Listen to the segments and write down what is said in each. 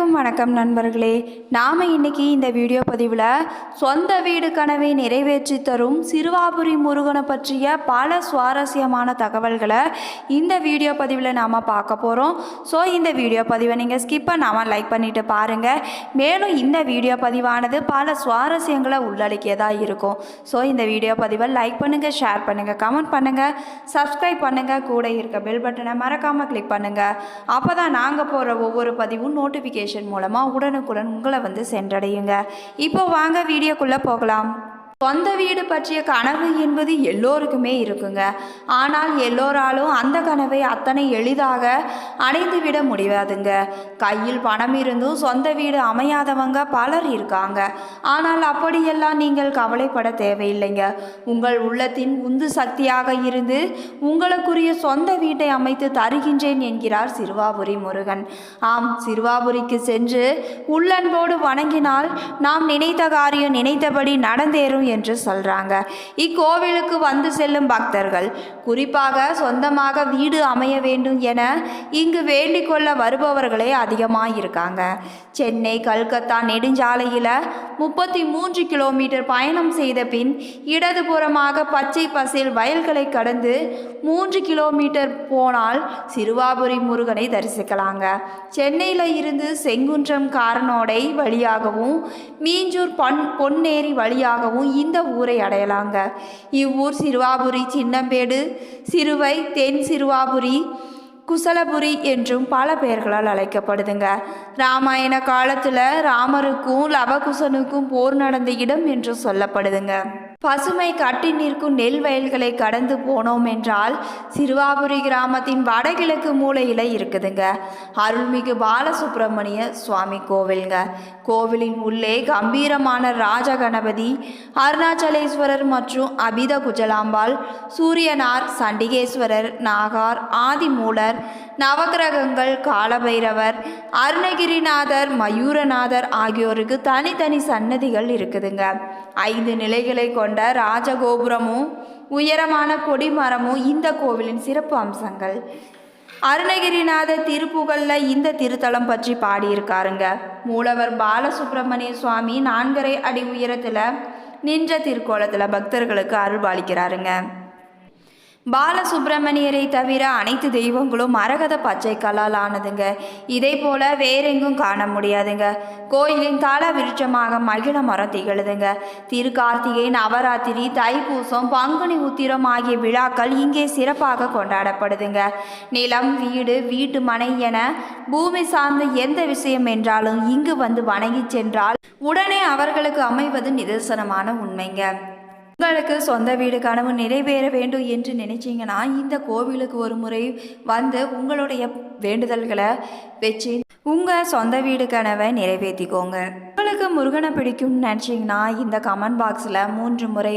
அனைவருக்கும் வணக்கம் நண்பர்களே. நாம் இன்னைக்கு இந்த வீடியோ பதிவில் சொந்த வீடு கனவை நிறைவேற்றி தரும் சிறுவாபுரி முருகனை பற்றிய பல சுவாரஸ்யமான தகவல்களை இந்த வீடியோ பதிவில் நாம் பார்க்க போகிறோம் ஸோ இந்த வீடியோ பதிவை நீங்கள் ஸ்கிப் பண்ணாமல் லைக் பண்ணிவிட்டு பாருங்கள் மேலும் இந்த வீடியோ பதிவானது பல சுவாரஸ்யங்களை உள்ளடக்கியதாக இருக்கும். ஸோ இந்த வீடியோ பதிவை லைக் பண்ணுங்கள் ஷேர் பண்ணுங்கள் கமெண்ட் பண்ணுங்கள் சப்ஸ்கிரைப் பண்ணுங்கள் கூட இருக்க பெல் பட்டனை மறக்காமல் கிளிக் பண்ணுங்கள் அப்போ தான் நாங்கள் போகிற ஒவ்வொரு பதிவும் நோட்டிஃபிகேஷன் மூலமாக உடனுக்குடன் உங்களை வந்து சென்றடையுங்க. இப்போ வாங்க வீடியோக்குள்ளே போகலாம். சொந்த வீடு பற்றிய கனவு என்பது எல்லோருக்குமே இருக்குங்க. ஆனால் எல்லோராலும் அந்த கனவை அத்தனை எளிதாக அடைந்துவிட முடியாதுங்க. கையில் பணம் இருந்தும் சொந்த வீடு அமையாதவங்க பலர் இருக்காங்க. ஆனால் அப்படியெல்லாம் நீங்கள் கவலைப்பட தேவையில்லைங்க. உங்கள் உள்ளத்தின் உந்து சக்தியாக இருந்து உங்களுக்குரிய சொந்த வீட்டை அமைத்து தருகின்றேன் என்கிறார் சிறுவாபுரி முருகன். ஆம் சிறுவாபுரிக்கு சென்று உள்ளன்போடு வணங்கினால் நாம் நினைத்த காரியம் நினைத்தபடி நடந்தேறும் என்று சொல்றாங்க. இக்கோவிலுக்கு வந்து செல்லும் பக்தர்கள் குறிப்பாக சொந்தமாக வீடு அமைய வேண்டும் என இங்கு வேண்டிக் கொள்ள வருபவர்களே அதிகமாக இருக்காங்க சென்னை கல்கத்தா நெடுஞ்சாலையில் முப்பத்தி மூன்று கிலோமீட்டர் பயணம் செய்த பின் இடதுபுறமாக பச்சை பசில் வயல்களை கடந்து மூன்று கிலோமீட்டர் போனால் சிறுவாபுரி முருகனை தரிசிக்கலாங்க. சென்னையில் இருந்து செங்குன்றம் காரனோடை வழியாகவும் மீஞ்சூர் பொன் பொன்னேரி வழியாகவும் இந்த ஊரை அடையலாங்க. இவ்வூர் சிறுவாபுரி சின்னம்பேடு சிறுவை தென் சிறுவாபுரி குசலபுரி என்றும் பல பெயர்களால் அழைக்கப்படுதுங்க. ராமாயண காலத்தில் ராமருக்கும் லவகுசனுக்கும் போர் நடந்த இடம் என்று சொல்லப்படுதுங்க. பசுமை கட்டி நிற்கும் நெல் வயல்களை கடந்து போனோம் என்றால் சிறுவாபுரி கிராமத்தின் வடகிழக்கு மூலையில் இருக்குதுங்க. அருள்மிகு பாலசுப்பிரமணிய சுவாமி கோவிலுங்க. கோவிலின் உள்ளே கம்பீரமான ராஜ கணபதி அருணாச்சலேஸ்வரர் மற்றும் அபித குஜலாம்பாள் சூரியனார் சண்டிகேஸ்வரர் நாகார் ஆதிமூலர் நவகிரகங்கள் காலபைரவர் அருணகிரிநாதர் மயூரநாதர் ஆகியோருக்கு தனித்தனி சன்னதிகள் இருக்குதுங்க. ஐந்து நிலைகளை கொண்ட ராஜகோபுரமும் உயரமான கொடிமரமும் இந்த கோவிலின் சிறப்பு அம்சங்கள். அருணகிரிநாதர் திருப்புகழில் இந்த திருத்தலம் பற்றி பாடியிருக்காருங்க. மூலவர் பாலசுப்பிரமணிய சுவாமி நான்கரை அடி உயரத்தில் நின்ற திருக்கோலத்தில் பக்தர்களுக்கு அருள்பாலிக்கிறாருங்க. பாலசுப்பிரமணியரை தவிர அனைத்து தெய்வங்களும் மரகத பச்சை கல்லால் ஆனதுங்க. இதே போல வேறெங்கும் காண முடியாதுங்க. கோயிலின் தல விருட்சமாக மகிழ மரம் திகழுதுங்க. திருக்கார்த்திகை நவராத்திரி தைப்பூசம் பங்குனி உத்திரம் ஆகிய விழாக்கள் இங்கே சிறப்பாக கொண்டாடப்படுதுங்க. நிலம் வீடு வீட்டு மனை என பூமி சார்ந்த எந்த விஷயம் என்றாலும் இங்கு வந்து வணங்கி சென்றால் உடனே அவர்களுக்கு அமைவது நிதர்சனமான உண்மைங்க. உங்களுக்கு சொந்த வீடு கனவு நிறைவேற வேண்டும் என்று நினைச்சீங்கன்னா இந்த கோவிலுக்கு ஒரு முறை வந்து உங்களுடைய வேண்டுதல்களை வச்சு உங்கள் சொந்த வீடு கனவை நிறைவேற்றிக்கோங்க உங்களுக்கு முருகனை பிடிக்கும்னு நினச்சிங்கன்னா இந்த கமெண்ட் பாக்ஸில் மூன்று முறை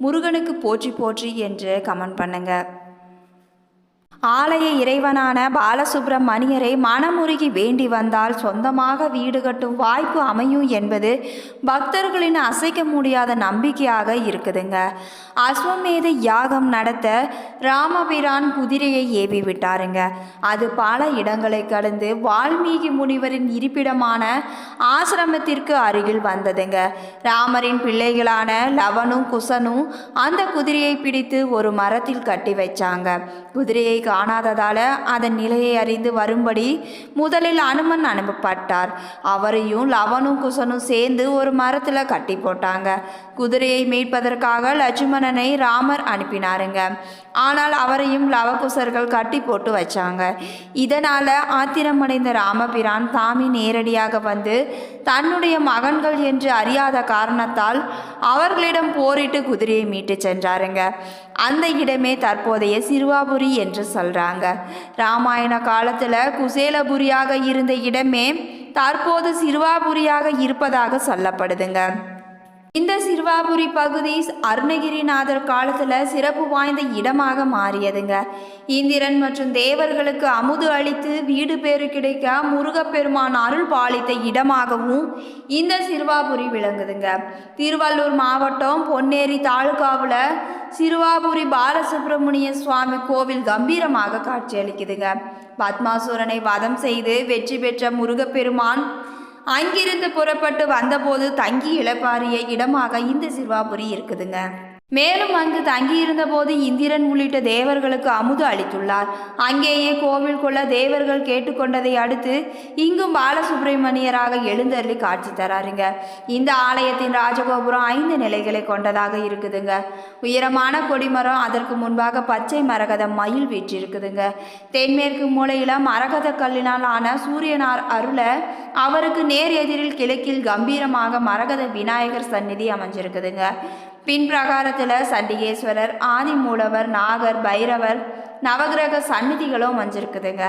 முருகனுக்கு போற்றி போற்றி என்று கமெண்ட் பண்ணுங்கள் ஆலய இறைவனான பாலசுப்பிரமணியரை மனமுருகி வேண்டி வந்தால் சொந்தமாக வீடு கட்டும் வாய்ப்பு அமையும் என்பது பக்தர்களின் அசைக்க முடியாத நம்பிக்கையாக இருக்குதுங்க. அஸ்வமேத யாகம் நடத்த ராமபிரான் குதிரையை ஏவி விட்டாருங்க. அது பல இடங்களை கடந்து வால்மீகி முனிவரின் இருப்பிடமான ஆசிரமத்திற்கு அருகில் வந்ததுங்க. ராமரின் பிள்ளைகளான லவனும் குசனும் அந்த குதிரையை பிடித்து ஒரு மரத்தில் கட்டி வச்சாங்க. குதிரையை காணாததால் அதன் நிலையை அறிந்து வரும்படி முதலில் அனுமன் அனுப்பப்பட்டார். அவரையும் லவனும் குசனும் சேர்ந்து ஒரு மரத்தில் கட்டி போட்டாங்க. குதிரையை மீட்பதற்காக லட்சுமணனை ராமர் அனுப்பினாருங்க. ஆனால் அவரையும் லவகுசர்கள் கட்டி போட்டு வச்சாங்க. இதனால் ஆத்திரமடைந்த ராமபிரான் தாமி நேரடியாக வந்து தன்னுடைய மகன்கள் என்று அறியாத காரணத்தால் அவர்களிடம் போரிட்டு குதிரையை மீட்டு சென்றாருங்க. அந்த இடமே தற்போதைய சிறுவாபுரி என்று சொல்கிறாங்க ராமாயண காலத்தில் குசேலபுரியாக இருந்த இடமே தற்போது சிறுவாபுரியாக இருப்பதாக சொல்லப்படுதுங்க. இந்த சிறுவாபுரி பகுதி அருணகிரிநாதர் காலத்தில் சிறப்பு வாய்ந்த இடமாக மாறியதுங்க. இந்திரன் மற்றும் தேவர்களுக்கு அமுது அளித்து வீடு பேறு கிடைக்க முருகப்பெருமான் அருள் பாலித்த இடமாகவும் இந்த சிறுவாபுரி விளங்குதுங்க. திருவள்ளூர் மாவட்டம் பொன்னேரி தாலுகாவில் சிறுவாபுரி பாலசுப்பிரமணிய சுவாமி கோவில் கம்பீரமாக காட்சியளிக்குதுங்க. பத்மாசுரனை வதம் செய்து வெற்றி பெற்ற முருகப்பெருமான் அங்கிருந்து புறப்பட்டு வந்தபோது தங்கி இழப்பாரிய இடமாக இந்த சிறுவாபுரி இருக்குதுங்க. மேலும் அங்கு தங்கியிருந்த போது இந்திரன் உள்ளிட்ட தேவர்களுக்கு அமுது அளித்துள்ளார். அங்கேயே கோவில் கொள்ள தேவர்கள் கேட்டுக்கொண்டதை அடுத்து இங்கும் பாலசுப்பிரமணியராக எழுந்தருளி காட்சி தராருங்க. இந்த ஆலயத்தின் ராஜகோபுரம் ஐந்து நிலைகளை கொண்டதாக இருக்குதுங்க. உயரமான கொடிமரம் அதற்கு முன்பாக பச்சை மரகதம் மயில் வீற்றிருக்குதுங்க. தென்மேற்கு மூலையில மரகத கல்லினால் ஆன சூரியனார் அருள அவருக்கு நேர் எதிரில் கிழக்கில் கம்பீரமாக மரகத விநாயகர் சந்நிதி அமைஞ்சிருக்குதுங்க. பின் பிரகாரத்தில் சண்டிகேஸ்வரர் ஆதிமூலவர் நாகர் பைரவர் நவகிரக சந்நிதிகளும் வஞ்சிருக்குதுங்க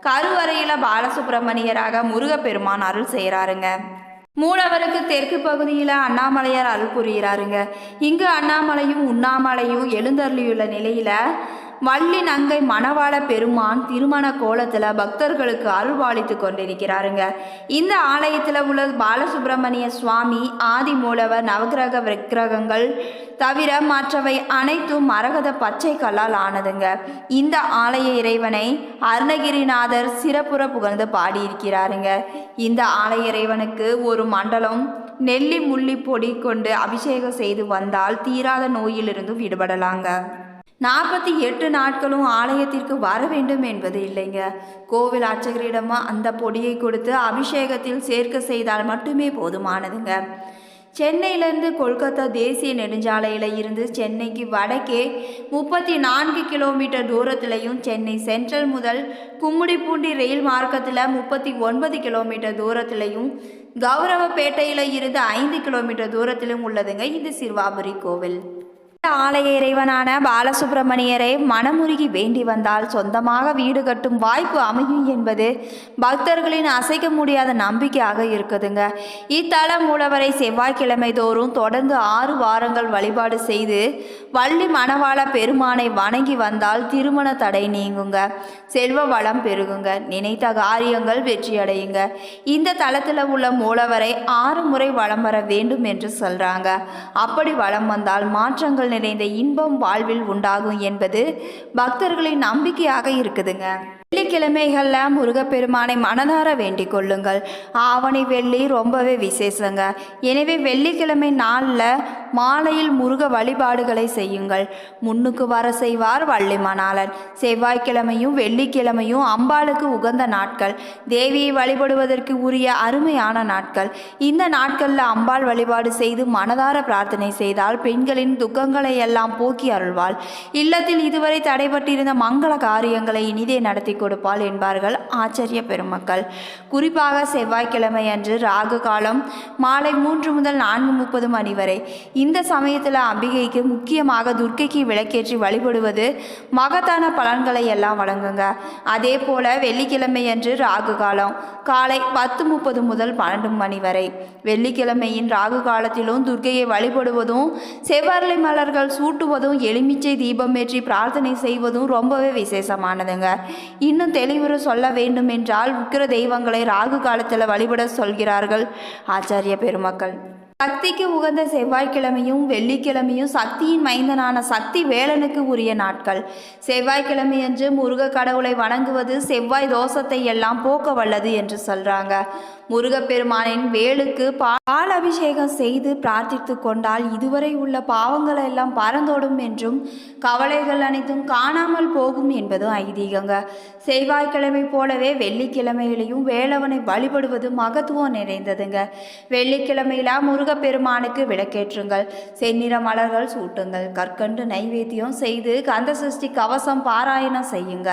கருவறையில் பாலசுப்பிரமணியராக முருகப்பெருமான் அருள் செய்கிறாருங்க மூலவருக்கு தெற்கு பகுதியில் அண்ணாமலையார் அருள் புரிகிறாருங்க இங்கு அண்ணாமலையும் உண்ணாமலையும் எழுந்தருளியுள்ள நிலையில் வள்ளி நங்கை மணவாள பெருமான் திருமண கோலத்தில் பக்தர்களுக்கு அருள்வாளித்து கொண்டிருக்கிறாருங்க. இந்த ஆலயத்தில் உள்ள பாலசுப்பிரமணிய சுவாமி ஆதி மூலவர் நவகிரக விக்கிரகங்கள் தவிர மற்றவை அனைத்தும் மரகத பச்சை கல்லால் ஆனதுங்க. இந்த ஆலய இறைவனை அருணகிரிநாதர் சிறப்புற புகழ்ந்து பாடியிருக்கிறாருங்க. இந்த ஆலய இறைவனுக்கு ஒரு மண்டலம் நெல்லி முள்ளி பொடி கொண்டு அபிஷேகம் செய்து வந்தால் தீராத நோயிலிருந்து விடுபடலாங்க. நாற்பத்தி எட்டு நாட்களும் ஆலயத்திற்கு வர வேண்டும் என்பது இல்லைங்க. கோவில் அர்ச்சகரிடமா அந்த பொடியை கொடுத்து அபிஷேகத்தில் சேர்க்க செய்தால் மட்டுமே போதுமானதுங்க. சென்னையிலேருந்து கொல்கத்தா தேசிய நெடுஞ்சாலையில் இருந்து சென்னைக்கு வடக்கே முப்பத்தி நான்கு கிலோமீட்டர் தூரத்திலையும் சென்னை சென்ட்ரல் முதல் கும்மிடிப்பூண்டி ரயில் மார்க்கத்தில் முப்பத்தி ஒன்பது கிலோமீட்டர் தூரத்திலையும் கௌரவப்பேட்டையில் இருந்து ஐந்து கிலோமீட்டர் தூரத்திலும் உள்ளதுங்க இந்த சிறுவாபுரி கோவில். ஆலய இறைவனான பாலசுப்பிரமணியரை மனமுருகி வேண்டி வந்தால் சொந்தமாக வீடு கட்டும் வாய்ப்பு அமையும் என்பது பக்தர்களின் அசைக்க முடியாத நம்பிக்கையாக இருக்குதுங்க. இத்தல மூலவரை செவ்வாய்க்கிழமை தோறும் தொடர்ந்து ஆறு வாரங்கள் வழிபாடு செய்து வள்ளி மணவாள பெருமானை வணங்கி வந்தால் திருமண தடை நீங்குங்க. செல்வ வளம் பெருகுங்க. நினைத்த காரியங்கள் வெற்றியடையுங்க. இந்த தளத்தில் உள்ள மூலவரை ஆறு முறை வளம் வர வேண்டும் என்று சொல்றாங்க. அப்படி வளம் வந்தால் மாற்றங்கள் நிறைந்த இன்பம் வாழ்வில் உண்டாகும் என்பது பக்தர்களின் நம்பிக்கையாக இருக்குதுங்க. வெள்ளிக்கிழமைகளில் முருகப்பெருமானை மனதார வேண்டிக் கொள்ளுங்கள். ஆவணி வெள்ளி ரொம்பவே விசேஷங்க. எனவே வெள்ளிக்கிழமை நாளில் மாலையில் முருக வழிபாடுகளை செய்யுங்கள். முன்னுக்கு வர செய்வார் வள்ளி மணாளன் செவ்வாய்க்கிழமையும் வெள்ளிக்கிழமையும் அம்பாளுக்கு உகந்த நாட்கள். தேவியை வழிபடுவதற்கு உரிய அருமையான நாட்கள். இந்த நாட்களில் அம்பாள் வழிபாடு செய்து மனதார பிரார்த்தனை செய்தால் பெண்களின் துக்கங்களை எல்லாம் போக்கி அருள்வாள். இல்லத்தில் இதுவரை தடைபட்டிருந்த மங்கள காரியங்களை இனிதே நடத்தி கொடுப்பாள் என்பார்கள் ஆச்சரிய பெருமக்கள். குறிப்பாக செவ்வாய்க்கிழமை அன்று ராகு காலம் மாலை மூன்று முதல் நான்கு முப்பது மணி வரை. இந்த சமயத்தில் அம்பிகைக்கு முக்கியமாக துர்க்கைக்கு விளக்கேற்றி வழிபடுவது மகத்தான பலன்களை எல்லாம் வழங்குங்க. அதே போல வெள்ளிக்கிழமை அன்று ராகு காலம் காலை பத்து முப்பது முதல் பன்னெண்டு மணி வரை. வெள்ளிக்கிழமையின் ராகு காலத்திலும் துர்க்கையை வழிபடுவதும் செவ்வரளி மலர்கள் சூட்டுவதும் எலுமிச்சை தீபம் ஏற்றி பிரார்த்தனை செய்வதும் ரொம்பவே விசேஷமானதுங்க. இன்னும் தெளிவுற சொல்ல வேண்டும் என்றால் உக்கிர தெய்வங்களை ராகு காலத்தில் வழிபட சொல்கிறார்கள். ஆச்சாரிய பெருமக்கள் சக்திக்கு உகந்த செவ்வாய்க்கிழமையும் வெள்ளிக்கிழமையும் சக்தியின் மைந்தனான சக்தி வேலனுக்கு உரிய நாட்கள். செவ்வாய்க்கிழமையன்று முருக கடவுளை வணங்குவது செவ்வாய் தோஷத்தை எல்லாம் போக்க வல்லது என்று சொல்றாங்க. முருகப்பெருமானின் வேலுக்கு பால் அபிஷேகம் செய்து பிரார்த்தித்து கொண்டால் இதுவரை உள்ள பாவங்கள் எல்லாம் பறந்தோடும் என்றும் கவலைகள் அனைத்தும் காணாமல் போகும் என்பதும் ஐதீகங்க. செவ்வாய்க்கிழமை போலவே வெள்ளிக்கிழமையிலையும் வேலவனை வழிபடுவது மகத்துவம் நிறைந்ததுங்க. வெள்ளிக்கிழமையில முருக முருகப்பெருமானுக்கு விளக்கேற்றுங்கள். செந்நிற மலர்கள் சூட்டுங்கள். கற்கண்டு நைவேத்தியம் செய்து கந்த சஷ்டி கவசம் பாராயணம் செய்யுங்க.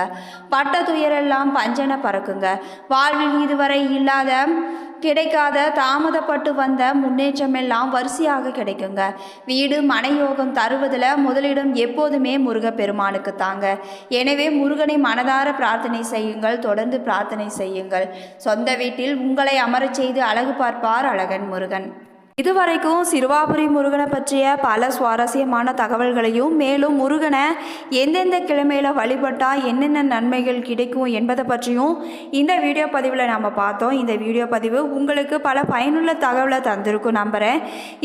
பட்ட துயரெல்லாம் பஞ்சன பறக்குங்க. வாழ்வில் இதுவரை இல்லாத கிடைக்காத தாமதப்பட்டு வந்த முன்னேற்றமெல்லாம் வரிசையாக கிடைக்குங்க. வீடு மனயோகம் தருவதில் முதலிடம் எப்போதுமே முருகப்பெருமானுக்கு தாங்க. எனவே முருகனை மனதார பிரார்த்தனை செய்யுங்கள். தொடர்ந்து பிரார்த்தனை செய்யுங்கள். சொந்த வீட்டில் உங்களை அமரச் செய்து அழகு பார்ப்பார் அழகன் முருகன். இதுவரைக்கும் சிறுவாபுரி முருகனை பற்றிய பல சுவாரஸ்யமான தகவல்களையும் மேலும் முருகனை எந்தெந்த கிழமையில் வழிபட்டால் என்னென்ன நன்மைகள் கிடைக்கும் என்பதை பற்றியும் இந்த வீடியோ பதிவில் நாம் பார்த்தோம். இந்த வீடியோ பதிவு உங்களுக்கு பல பயனுள்ள தகவலை தந்திருக்கும் நம்புகிறேன்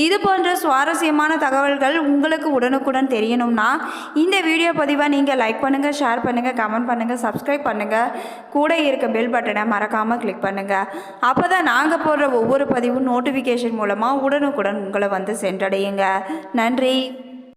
இது போன்ற சுவாரஸ்யமான தகவல்கள் உங்களுக்கு உடனுக்குடன் தெரியணும்னா இந்த வீடியோ பதிவை நீங்கள் லைக் பண்ணுங்கள் ஷேர் பண்ணுங்கள் கமெண்ட் பண்ணுங்கள் சப்ஸ்கிரைப் பண்ணுங்கள் கூட இருக்க பெல் பட்டனை மறக்காமல் கிளிக் பண்ணுங்கள் அப்போ தான் நாங்கள் போடுற ஒவ்வொரு பதிவும் நோட்டிஃபிகேஷன் மூலமாக உடனுக்குடன் உங்களை வந்து சென்றடையுங்க. நன்றி.